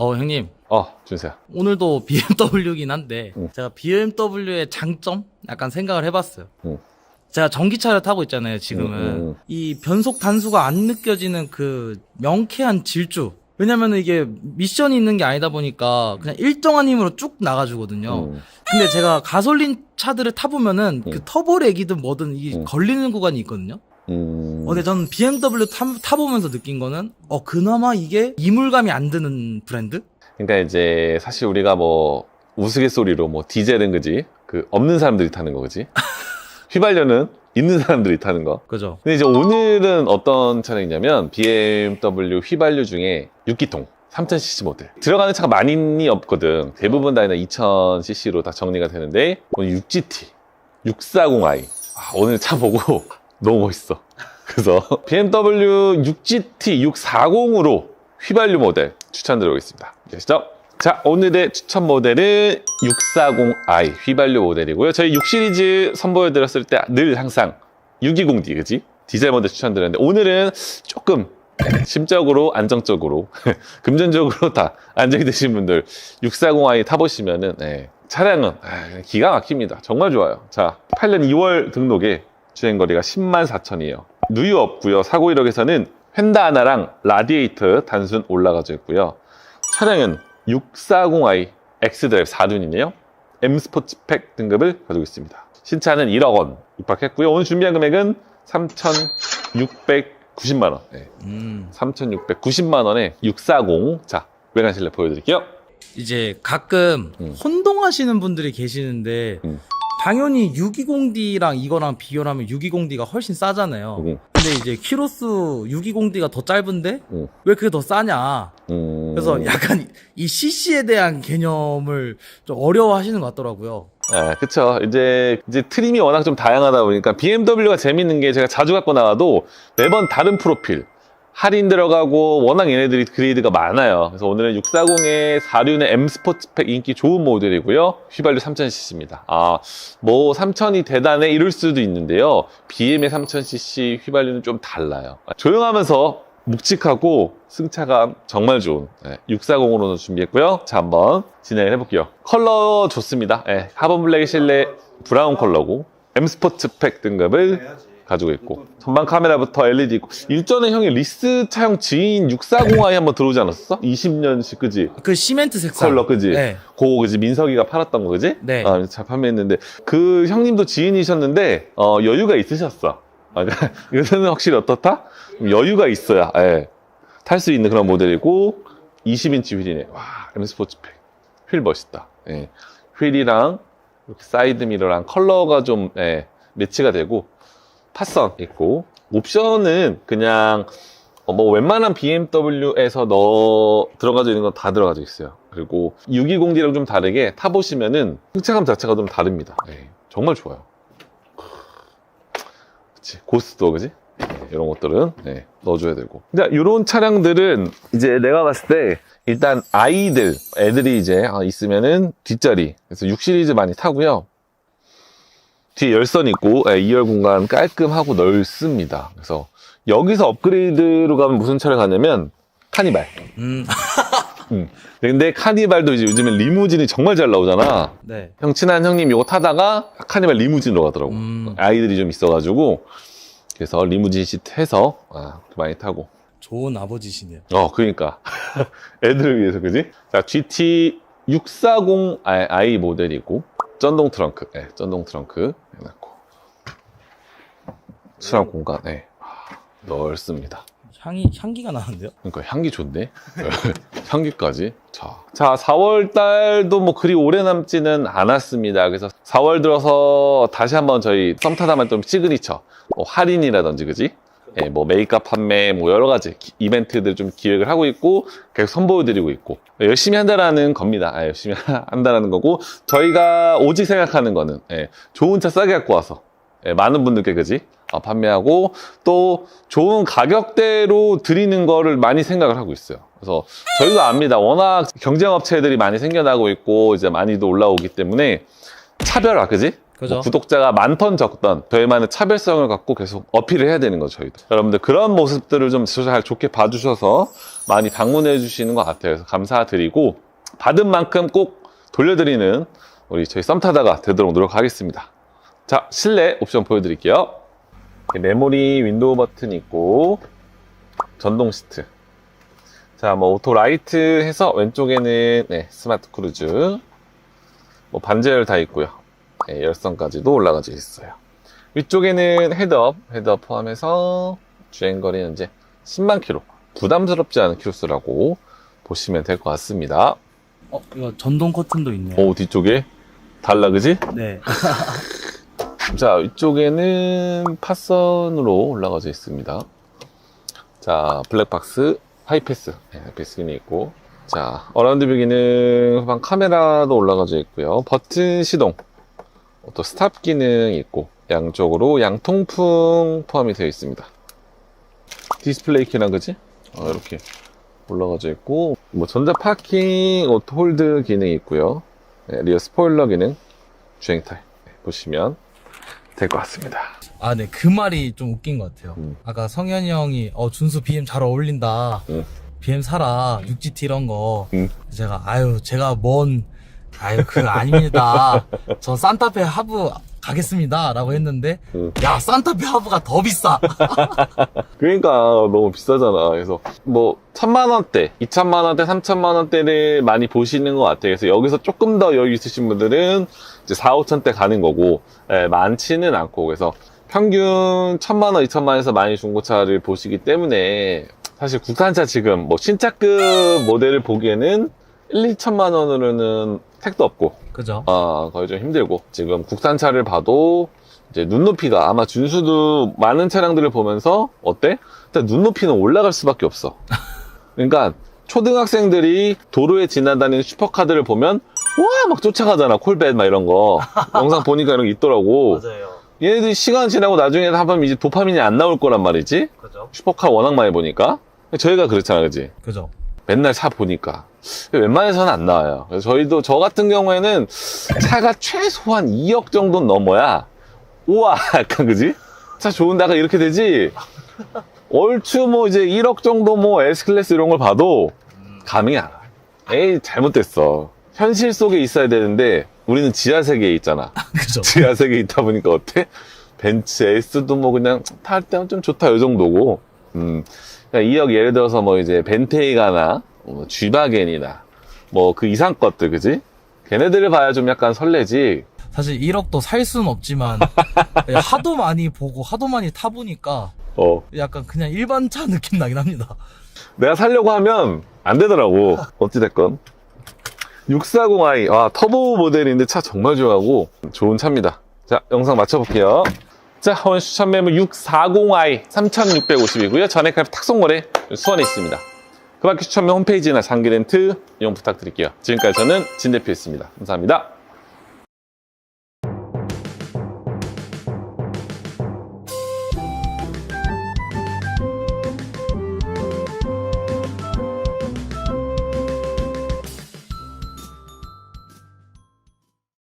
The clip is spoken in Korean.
어 형님 어, 준수야. 오늘도 BMW긴 한데 응. 제가 BMW의 장점 약간 생각을 해봤어요. 응. 제가 전기차를 타고 있잖아요. 지금은 응, 응, 응. 이 변속 단수가 안 느껴지는 그 명쾌한 질주. 왜냐면은 이게 미션이 있는 게 아니다 보니까 그냥 일정한 힘으로 쭉 나가주거든요. 음, 근데 제가 가솔린 차들을 타보면은 그 응. 터보렉이든 뭐든 이게 응. 걸리는 구간이 있거든요. 음. 어, 근데 저는 BMW 타, 타보면서 느낀 거는 어 그나마 이게 이물감이 안 드는 브랜드? 그러니까 이제 사실 우리가 뭐 우스갯소리로 뭐 디젤은 그지? 그 없는 사람들이 타는 거 그지? 휘발유는 있는 사람들이 타는 거. 그죠? 근데 이제 오늘은 어떤 차량이냐면 BMW 휘발유 중에 6기통 3000cc 모델 들어가는 차가 많이 없거든 대부분 다 2000cc로 다 정리가 되는데 오늘 6GT 640i 아, 오늘 차 보고 너무 멋있어 그래서 BMW 6GT 640으로 휘발유 모델 추천드리고 있습니다. 아시죠? 자 오늘의 추천 모델은 640i 휘발유 모델이고요. 저희 6 시리즈 선보여드렸을 때 늘 항상 620D 그지? 디젤 모델 추천드렸는데 오늘은 조금 심적으로 안정적으로 금전적으로 다 안정이 되신 분들 640i 타보시면은 네, 차량은 아, 기가 막힙니다. 정말 좋아요. 자 8년 2월 등록에 주행거리가 10만 4천이에요 누유 없고요 사고 이력에서는 휀다 하나랑 라디에이터 단순 올라가져 있고요 차량은 640i X드라이브 4륜이네요 M 스포츠 팩 등급을 가지고 있습니다 신차는 1억 원 입학했고요 오늘 준비한 금액은 3,690만 원 네. 음. 3,690만 원에 640. 자, 외관 실내 보여드릴게요. 이제 가끔 음. 혼동하시는 분들이 계시는데 음. 당연히 620D랑 이거랑 비교를 하면 620D가 훨씬 싸잖아요. 음. 근데 이제 키로수 620D가 더 짧은데 음. 왜 그게 더 싸냐? 음. 그래서 약간 이 CC에 대한 개념을 좀 어려워하시는 것 같더라고요. 아, 그쵸. 이제, 이제 트림이 워낙 좀 다양하다 보니까 BMW가 재밌는 게 제가 자주 갖고 나와도 매번 다른 프로필. 할인 들어가고 워낙 얘네들이 그레이드가 많아요. 그래서 오늘은 640의 4륜의 M 스포츠팩 인기 좋은 모델이고요. 휘발유 3000cc입니다. 아, 뭐 3000이 대단해 이럴 수도 있는데요. BM의 3000cc 휘발유는 좀 달라요. 조용하면서 묵직하고 승차감 정말 좋은 640으로 준비했고요. 자, 한번 진행을 해볼게요. 컬러 좋습니다. 예, 하본 블랙의 실내 브라운 컬러고 M 스포츠팩 등급을 가지고 있고 전방 카메라부터 LED 있고 일전에 형이 리스 차용 지인 640i 한번 들어오지 않았어? 20년씩 그지? 그 시멘트 색상. 컬러 그지? 네. 그거 그지? 민석이가 팔았던 거 그지? 네. 아, 잘 판매했는데 그 형님도 지인이셨는데 어, 여유가 있으셨어. 아, 요새는 확실히 어떻다? 여유가 있어야 예, 탈수 있는 그런 모델이고 20인치 휠이네. 와, M 스포츠팩 휠 멋있다. 예, 휠이랑 이렇게 사이드 미러랑 컬러가 좀 예, 매치가 되고 파선 있고 옵션은 그냥 어, 뭐 웬만한 BMW에서 넣어 들어가져 있는 건 다 들어가져 있어요. 그리고 620D랑 좀 다르게 타보시면은 승차감 자체가 좀 다릅니다. 네, 정말 좋아요. 그치 고스도 그지? 네, 이런 것들은 네, 넣어줘야 되고. 근데 이런 차량들은 이제 내가 봤을 때 일단 아이들 애들이 이제 아, 있으면은 뒷자리 그래서 6 시리즈 많이 타고요. 뒤에 열선 있고 예, 2열 공간 깔끔하고 넓습니다. 그래서 여기서 업그레이드로 가면 무슨 차를 가냐면 카니발. 음. 음. 근데 카니발도 이제 요즘에 리무진이 정말 잘 나오잖아. 네. 형 친한 형님 이거 타다가 카니발 리무진으로 가더라고. 음. 아이들이 좀 있어가지고 그래서 리무진 시트 해서 아, 많이 타고. 좋은 아버지시네요. 어, 그러니까 애들을 위해서 그지? 자, GT 640i 모델이고 전동 트렁크, 네, 전동 트렁크 해놨고 수납 공간, 네, 아, 넓습니다. 향이 향기가 나는데요? 그러니까 향기 좋네. 향기까지. 자, 자, 4월 달도 뭐 그리 오래 남지는 않았습니다. 그래서 4월 들어서 다시 한번 저희 썸타다만 좀 시그니처 뭐 할인이라든지 그지? 예, 뭐 메이크업 판매 뭐 여러 가지 기- 이벤트들 좀 기획을 하고 있고 계속 선보여드리고 있고 열심히 한다라는 겁니다. 아, 열심히 한다라는 거고 저희가 오직 생각하는 거는 예, 좋은 차 싸게 갖고 와서 예, 많은 분들께 그지? 아, 판매하고 또 좋은 가격대로 드리는 거를 많이 생각을 하고 있어요. 그래서 저희도 압니다. 워낙 경쟁 업체들이 많이 생겨나고 있고 이제 많이도 올라오기 때문에 차별화, 그지? 그죠. 뭐 구독자가 많던 적던 저희만의 차별성을 갖고 계속 어필을 해야 되는 거죠, 저희도. 여러분들 그런 모습들을 좀 잘 좋게 봐주셔서 많이 방문해 주시는 것 같아요. 그래서 감사드리고 받은 만큼 꼭 돌려드리는 우리 저희 썸타다가 되도록 노력하겠습니다. 자, 실내 옵션 보여드릴게요. 메모리 윈도우 버튼 있고 전동 시트. 자, 뭐 오토 라이트 해서 왼쪽에는 네, 스마트 크루즈. 뭐 반제열 다 있고요. 네, 열선까지도 올라가져 있어요. 위쪽에는 헤드업, 헤드업 포함해서 주행거리는 이제 10만 킬로. 부담스럽지 않은 킬로수라고 보시면 될 것 같습니다. 어, 이거 전동 커튼도 있네요. 오, 뒤쪽에 달라, 그지? 네. 자, 위쪽에는 파선으로 올라가져 있습니다. 자, 블랙박스, 하이패스, 네, 하이패스 기능이 있고. 자, 어라운드 뷰 기능, 후방 카메라도 올라가져 있고요. 버튼 시동, 또 스탑 기능이 있고, 양쪽으로 양통풍 포함이 되어 있습니다. 디스플레이 키랑 그지? 어, 이렇게 올라가져 있고, 뭐 전자 파킹, 오토 홀드 기능이 있고요. 네, 리어 스포일러 기능, 주행 타임 네, 보시면 될 것 같습니다. 아, 네. 그 말이 좀 웃긴 것 같아요. 음. 아까 성현이 형이, 어, 준수 BM 잘 어울린다. 음. BM 사라. 6GT 이런 거. 음. 제가, 아유, 제가 뭔, 아유, 그거 아닙니다. 저 산타페 하부 가겠습니다. 라고 했는데, 음. 야, 산타페 하부가 더 비싸. 그러니까 너무 비싸잖아. 그래서 뭐 천만 원대, 이천만 원대, 삼천만 원대를 많이 보시는 것 같아요. 그래서 여기서 조금 더 여유 있으신 분들은 이제 4, 5천 대 가는 거고 예, 많지는 않고 그래서 평균 천만 원, 이천만 원에서 많이 중고차를 보시기 때문에 사실 국산차 지금 뭐 신차급 모델을 보기에는 1, 2천만 원으로는 택도 없고 그죠? 아, 거의 좀 힘들고 지금 국산차를 봐도 이제 눈높이가 아마 준수도 많은 차량들을 보면서 어때? 일단 눈높이는 올라갈 수밖에 없어. 그러니까 초등학생들이 도로에 지나다니는 슈퍼카들을 보면 와 막 쫓아가잖아 콜벳 막 이런 거 영상 보니까 이런 게 있더라고. 맞아요. 얘네들이 시간 지나고 나중에 한번 이제 도파민이 안 나올 거란 말이지. 그죠? 슈퍼카 워낙 많이 보니까 저희가 그렇잖아, 그지? 그죠? 맨날 차 보니까 웬만해서는 안 나와요. 그래서 저희도 저 같은 경우에는 차가 최소한 2억 정도 넘어야 우와 약간 그지? 차 좋은데 아까 이렇게 되지? 얼추 뭐 이제 1억 정도 뭐 S클래스 이런 걸 봐도 감이 안 와. 에이 잘못됐어. 현실 속에 있어야 되는데 우리는 지하 세계에 있잖아. 그죠? 지하 세계에 있다 보니까 어때? 벤츠 S도 뭐 그냥 탈 때는 좀 좋다 요 정도고 음, 그냥 2억 예를 들어서 뭐 이제 벤테이가나 뭐 쥐바겐이나 뭐 그 이상 것들 그지? 걔네들을 봐야 좀 약간 설레지. 사실 1억도 살 수는 없지만, 하도 많이 보고, 하도 많이 타보니까, 어. 약간 그냥 일반 차 느낌 나긴 합니다. 내가 살려고 하면 안 되더라고. 어찌됐건. 640i 아 터보 모델인데 차 정말 좋아하고 좋은 차입니다. 자 영상 마쳐볼게요. 자 오늘 추천 매물 640i 3650이고요. 전액 할부 탁송거래 수원에 있습니다 그 밖에 추천매 홈페이지나 장기렌트 이용 부탁드릴게요. 지금까지 저는 진 대표였습니다. 감사합니다